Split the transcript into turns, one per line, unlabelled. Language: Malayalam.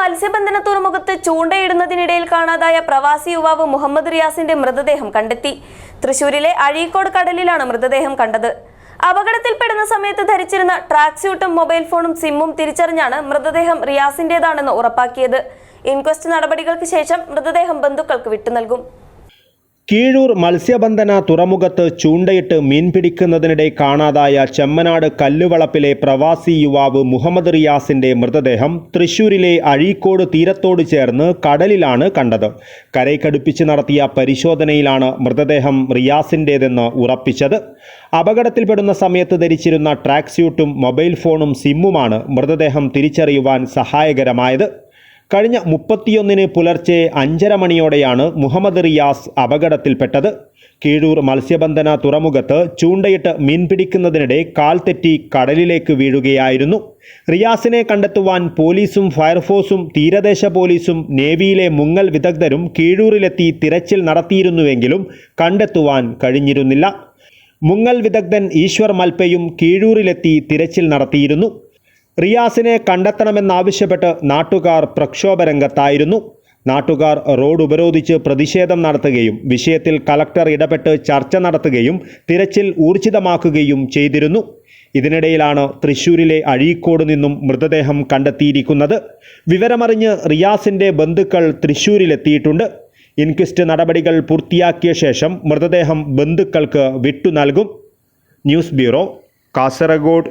മത്സ്യബന്ധന തുറമുഖത്ത് ചൂണ്ടയിടുന്നതിനിടയിൽ കാണാതായ പ്രവാസി യുവാവ് മുഹമ്മദ് റിയാസിന്റെ മൃതദേഹം കണ്ടെത്തി. തൃശൂരിലെ അഴീക്കോട് കടലിലാണ് മൃതദേഹം കണ്ടത്. അപകടത്തിൽപ്പെടുന്ന സമയത്ത് ധരിച്ചിരുന്ന ട്രാക്ക് സ്യൂട്ടും മൊബൈൽ ഫോണും സിമ്മും തിരിച്ചറിഞ്ഞാണ് മൃതദേഹം റിയാസിന്റേതാണെന്ന് ഉറപ്പാക്കിയത്. ഇൻക്വസ്റ്റ് നടപടികൾക്ക് ശേഷം മൃതദേഹം ബന്ധുക്കൾക്ക് വിട്ടു നൽകും
കീഴൂർ മത്സ്യബന്ധന തുറമുഖത്ത് ചൂണ്ടയിട്ട് മീൻ പിടിക്കുന്നതിനിടെ കാണാതായ ചെമ്മനാട് കല്ലുവളപ്പിലെ പ്രവാസി യുവാവ് മുഹമ്മദ് റിയാസിന്റെ മൃതദേഹം തൃശൂരിലെ അഴീക്കോട് തീരത്തോട് ചേർന്ന് കടലിലാണ് കണ്ടത്. കരയ്ക്കടുപ്പിച്ച് നടത്തിയ പരിശോധനയിലാണ് മൃതദേഹം റിയാസിന്റേതെന്ന് ഉറപ്പിച്ചത്. അപകടത്തിൽപ്പെടുന്ന സമയത്ത് ധരിച്ചിരുന്ന ട്രാക്ക് സ്യൂട്ടും മൊബൈൽ ഫോണും സിമ്മുമാണ് മൃതദേഹം തിരിച്ചറിയുവാൻ സഹായകരമായത്. കഴിഞ്ഞ മുപ്പത്തിയൊന്നിന് പുലർച്ചെ അഞ്ചര മണിയോടെയാണ് മുഹമ്മദ് റിയാസ് അപകടത്തിൽപ്പെട്ടത്. കീഴൂർ മത്സ്യബന്ധന തുറമുഖത്ത് ചൂണ്ടയിട്ട് മീൻ പിടിക്കുന്നതിനിടെ കാൽ തെറ്റി കടലിലേക്ക് വീഴുകയായിരുന്നു. റിയാസിനെ കണ്ടെത്തുവാൻ പോലീസും ഫയർഫോഴ്സും തീരദേശ പോലീസും നേവിയിലെ മുങ്ങൽ വിദഗ്ധരും കീഴൂരിലെത്തി തിരച്ചിൽ നടത്തിയിരുന്നുവെങ്കിലും കണ്ടെത്തുവാൻ കഴിഞ്ഞിരുന്നില്ല. മുങ്ങൽ വിദഗ്ധൻ ഈശ്വർ മൽപ്പയും കീഴൂരിലെത്തി തിരച്ചിൽ നടത്തിയിരുന്നു. റിയാസിനെ കണ്ടെത്തണമെന്നാവശ്യപ്പെട്ട് നാട്ടുകാർ പ്രക്ഷോഭ രംഗത്തായിരുന്നു. നാട്ടുകാർ റോഡ് ഉപരോധിച്ച് പ്രതിഷേധം നടത്തുകയും വിഷയത്തിൽ കലക്ടർ ഇടപെട്ട് ചർച്ച നടത്തുകയും തിരച്ചിൽ ഊർജിതമാക്കുകയും ചെയ്തിരുന്നു. ഇതിനിടയിലാണ് തൃശൂരിലെ അഴീക്കോട് നിന്നും മൃതദേഹം കണ്ടെത്തിയിരിക്കുന്നത്. വിവരമറിഞ്ഞ് റിയാസിന്റെ ബന്ധുക്കൾ തൃശൂരിലെത്തിയിട്ടുണ്ട് ഇൻക്വസ്റ്റ് നടപടികൾ പൂർത്തിയാക്കിയ ശേഷം മൃതദേഹം ബന്ധുക്കൾക്ക് വിട്ടു നൽകും. News bureau Kasaragod.